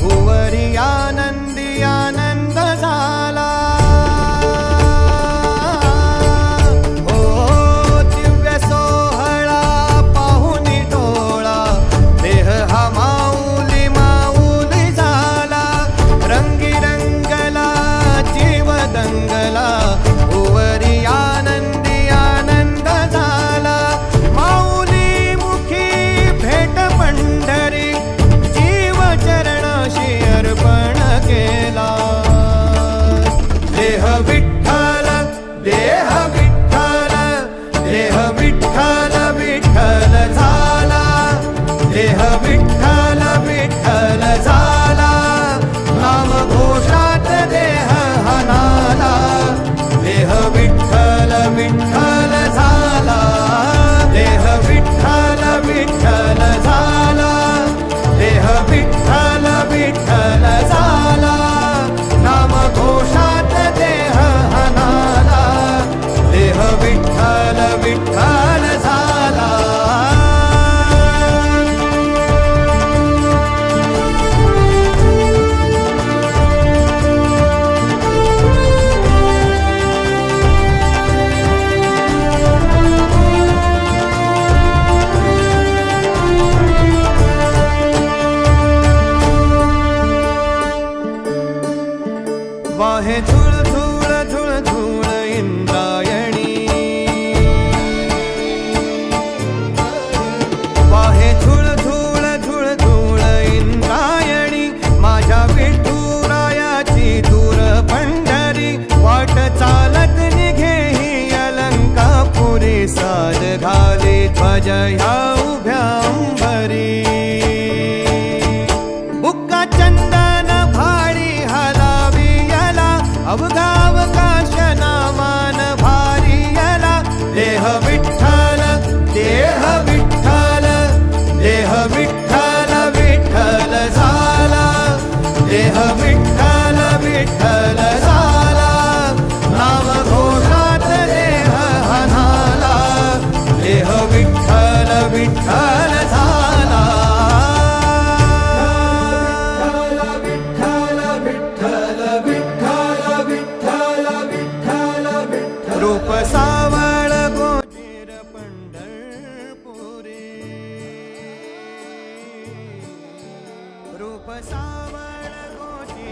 भुवरिया derrame घाले ध्वज ह्या उभ्या अंबरी बुक्का चंदन भाडी हलावी याला अवघावकाश नामान भारी याला. देह विठ्ठल देह विठ्ठल देह विठ्ठल विठ्ठल झाला. देह विठ्ठल विठ्ठल रूप सावळ गोची